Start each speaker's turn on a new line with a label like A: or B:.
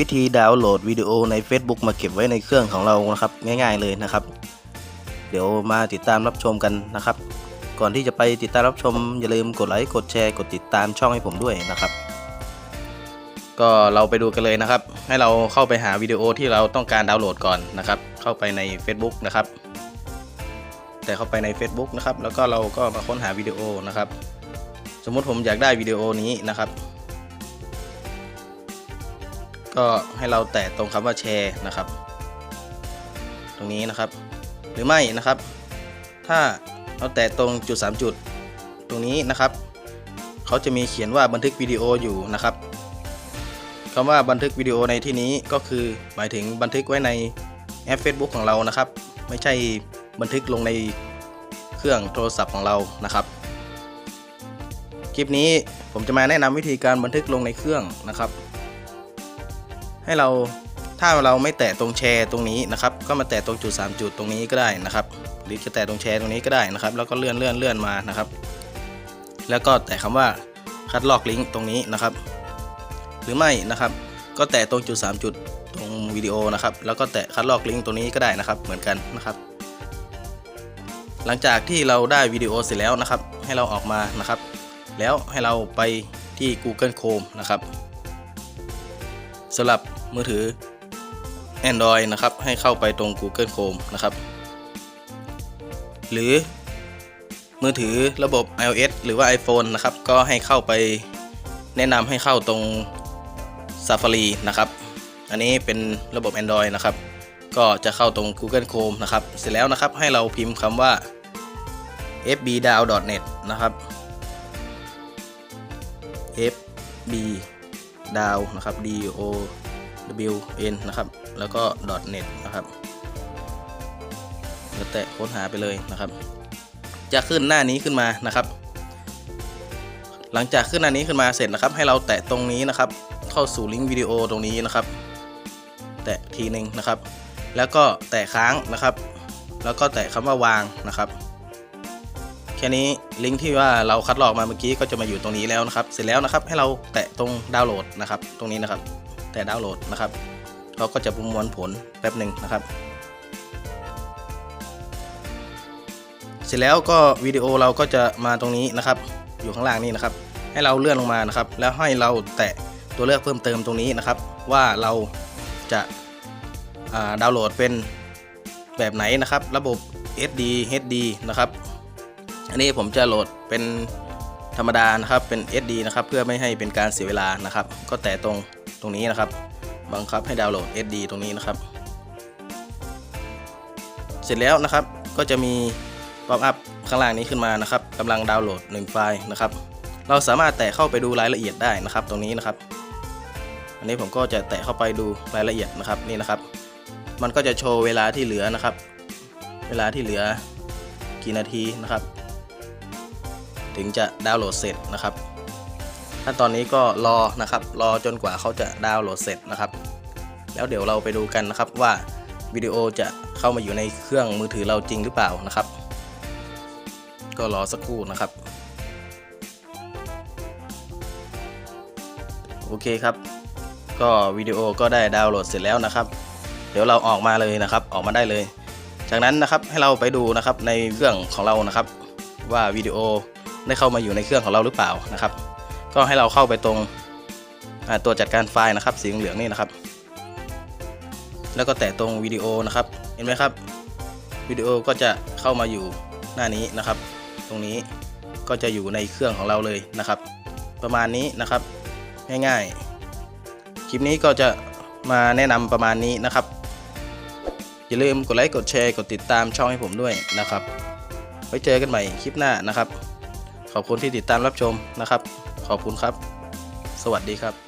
A: วิธีดาวน์โหลดวิดีโอใน Facebook มาเก็บไว้ในเครื่องของเรานะครับง่ายๆเลยนะครับ เดี๋ยวมาติดตามรับชมกันนะครับ ก่อนที่จะไปติดตามรับชม อย่าลืมกดไลค์กดแชร์กดติดตามช่องให้ผมด้วยนะครับ ก็เราไปดูกันเลยนะครับ ให้เราเข้าไปหาวิดีโอที่เราต้องการดาวน์โหลดก่อนนะครับ เข้าไปใน Facebook นะครับ แต่เข้าไปใน Facebook นะครับ แล้วก็เราก็มาค้นหาวิดีโอนะครับ สมมติผมอยากได้วิดีโอนี้นะครับ ก็ให้เราแตะตรงคำว่าแชร์นะครับ ตรงนี้นะครับ หรือไม่นะครับ ถ้าเราแตะตรงจุด 3 จุด ตรงนี้นะครับ เขาจะมีเขียนว่าบันทึกวิดีโออยู่นะครับคำว่าบันทึกวิดีโอในที่นี้ก็คือหมายถึงบันทึกไว้ในแอป Facebook ของเรานะครับ ไม่ใช่บันทึกลงในเครื่องโทรศัพท์ของเรานะครับ คลิปนี้ผมจะมาแนะนำวิธีการบันทึกลงในเครื่องนะครับ ให้เราถ้าเราไม่แตะตรงแชร์ตรงนี้นะครับ ก็มาแตะตรงจุด 3 จุดตรงนี้ก็ได้นะครับหรือจะแตะตรงแชร์ตรงนี้ก็ได้นะครับ แล้วก็เลื่อนเลื่อนเลื่อนมานะครับ แล้วก็แตะคำว่าคัดลอกลิงก์ตรงนี้นะครับ หรือไม่นะครับ ก็แตะตรงจุด 3 จุดตรงวิดีโอนะครับ แล้วก็แตะคัดลอกลิงก์ตรงนี้ก็ได้นะครับ เหมือนกันนะครับ หลังจากที่เราได้วิดีโอเสร็จแล้วนะครับ ให้เราออกมานะครับ แล้วให้เราไปที่ Google Chrome นะครับ สำหรับมือถือ Android นะครับ ให้เข้าไปตรง Google Chrome นะครับ หรือมือถือระบบ iOS หรือว่า iPhone นะครับ ก็ให้เข้าไปแนะนำให้เข้าตรง Safari นะครับ อันนี้เป็นระบบ Android นะครับ ก็จะเข้าตรง Google Chrome นะครับ เสร็จแล้วนะครับให้เราพิมพ์คำว่า fbdown.net นะครับ fb d o w นะครับ d o w n นะครับ แล้วก็ .net นะครับแล้วแตะค้นหาไปเลยนะครับ จะขึ้นหน้านี้ขึ้นมานะครับ หลังจากขึ้นหน้านี้ขึ้นมาเสร็จนะครับ ให้เราแตะตรงนี้นะครับ เข้าสู่ลิงก์วิดีโอตรงนี้นะครับ แตะทีหนึ่งนะครับ แล้วก็แตะค้างนะครับ แล้วก็แตะคำว่าวางนะครับ แค่นี้ลิงก์ที่ว่าเราคัดลอกมาเมื่อกี้ก็จะมาอยู่ตรงนี้แล้วนะครับเสร็จแล้วนะครับให้เราแตะตรงดาวน์โหลดนะครับตรงนี้นะครับ แตะดาวน์โหลดนะครับเขาก็จะประมวลผลแป๊บหนึ่งนะครับ เสร็จแล้วก็วิดีโอเราก็จะมาตรงนี้นะครับ อยู่ข้างล่างนี่นะครับ ให้เราเลื่อนลงมานะครับ แล้วให้เราแตะตัวเลือกเพิ่มเติมตรงนี้นะครับ ว่าเราจะาดาวน์โหลดเป็นแบบไหนนะครับ ระบบ SD HD นะครับ อันนี้ผมจะโหลดเป็นธรรมดานะครับเป็น SD นะครับเพื่อไม่ให้เป็นการเสียเวลานะครับ ก็แตะตรงตรงนี้นะครับ บังคับให้ดาวน์โหลด SD ตรงนี้นะครับ เสร็จแล้วนะครับก็จะมีป๊อปอัพข้างล่างนี้ขึ้นมานะครับกำลังดาวน์โหลด1ไฟล์นะครับ เราสามารถแตะเข้าไปดูรายละเอียดได้นะครับ ตรงนี้นะครับ อันนี้ผมก็จะแตะเข้าไปดูรายละเอียดนะครับนี่นะครับ มันก็จะโชว์เวลาที่เหลือนะครับ เวลาที่เหลือกี่นาทีนะครับ ถึงจะดาวน์โหลดเสร็จนะครับขั้นตอนนี้ก็รอนะครับ รอจนกว่าเขาจะดาวน์โหลดเสร็จนะครับ แล้วเดี๋ยวเราไปดูกันนะครับว่าวิดีโอจะเข้ามาอยู่ในเครื่องมือถือเราจริงหรือเปล่านะครับ ก็รอสักครู่นะครับ โอเคครับ ก็วิดีโอก็ได้ดาวน์โหลดเสร็จแล้วนะครับ เดี๋ยวเราออกมาเลยนะครับ ออกมาได้เลย จากนั้นนะครับให้เราไปดูนะครับในเครื่องของเรานะครับ ว่าวิดีโอ ได้เข้ามาอยู่ในเครื่องของเราหรือเปล่านะครับ ก็ให้เราเข้าไปตรงตัวจัดการไฟล์นะครับสีเหลืองนี่นะครับ แล้วก็แตะตรงวิดีโอนะครับเห็นไหมครับวิดีโอก็จะเข้ามาอยู่หน้านี้นะครับ ตรงนี้ก็จะอยู่ในเครื่องของเราเลยนะครับ ประมาณนี้นะครับง่ายๆ คลิปนี้ก็จะมาแนะนำประมาณนี้นะครับ อย่าลืมกดไลค์กดแชร์กดติดตามช่องให้ผมด้วยนะครับ ไว้เจอกันใหม่คลิปหน้านะครับ ขอบคุณที่ติดตามรับชมนะครับ ขอบคุณครับ สวัสดีครับ